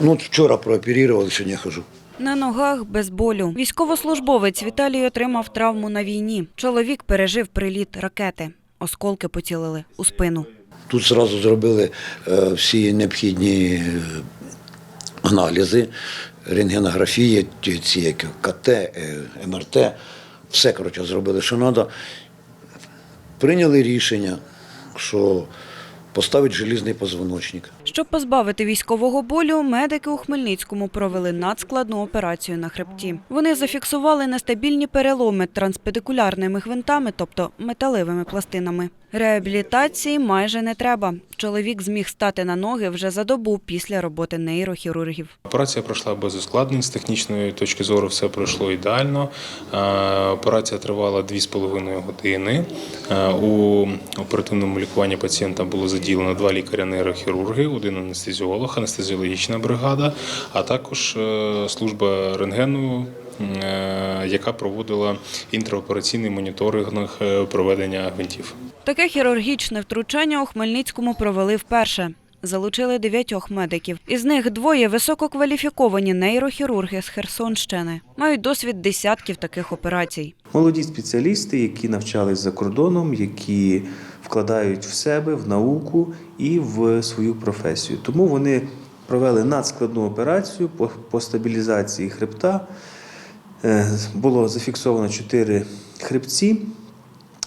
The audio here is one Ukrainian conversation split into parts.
Ну, от вчора прооперували, сьогодні хожу. На ногах без болю. Військовослужбовець Віталій отримав травму на війні. Чоловік пережив приліт ракети. Осколки поцілили у спину. Тут зразу зробили е, всі необхідні е, аналізи, рентгенографії, ці як КТ, е, МРТ. Все, коротше, зробили, що треба. Прийняли рішення, що поставить желізний позвоночник. Щоб позбавити військового болю, медики у Хмельницькому провели надскладну операцію на хребті. Вони зафіксували нестабільні переломи транспедикулярними гвинтами, тобто металевими пластинами. Реабілітації майже не треба. Чоловік зміг стати на ноги вже за добу після роботи нейрохірургів. Операція пройшла без ускладнень. З технічної точки зору все пройшло ідеально. Е, Операція тривала 2,5 години. Е, У оперативному лікуванні пацієнта було заділено два лікаря-нейрохірурги, один анестезіолог, анестезіологічна бригада, а також е, служба рентгену. е, Яка проводила інтраопераційний моніторинг е, проведення гвинтів. Таке хірургічне втручання у Хмельницькому провели вперше. Залучили дев'ятьох медиків. Із них двоє висококваліфіковані нейрохірурги з Херсонщини. Мають досвід десятків таких операцій. Молоді спеціалісти, які навчались за кордоном, які вкладають в себе, в науку і в свою професію. Тому вони провели надскладну операцію по, стабілізації хребта. Е, Було зафіксовано чотири хребці,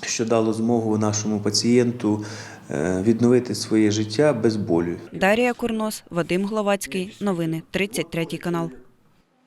що дало змогу нашому пацієнту е, відновити своє життя без болю. Дарія Курнос, Вадим Гловацький. Новини 33 канал.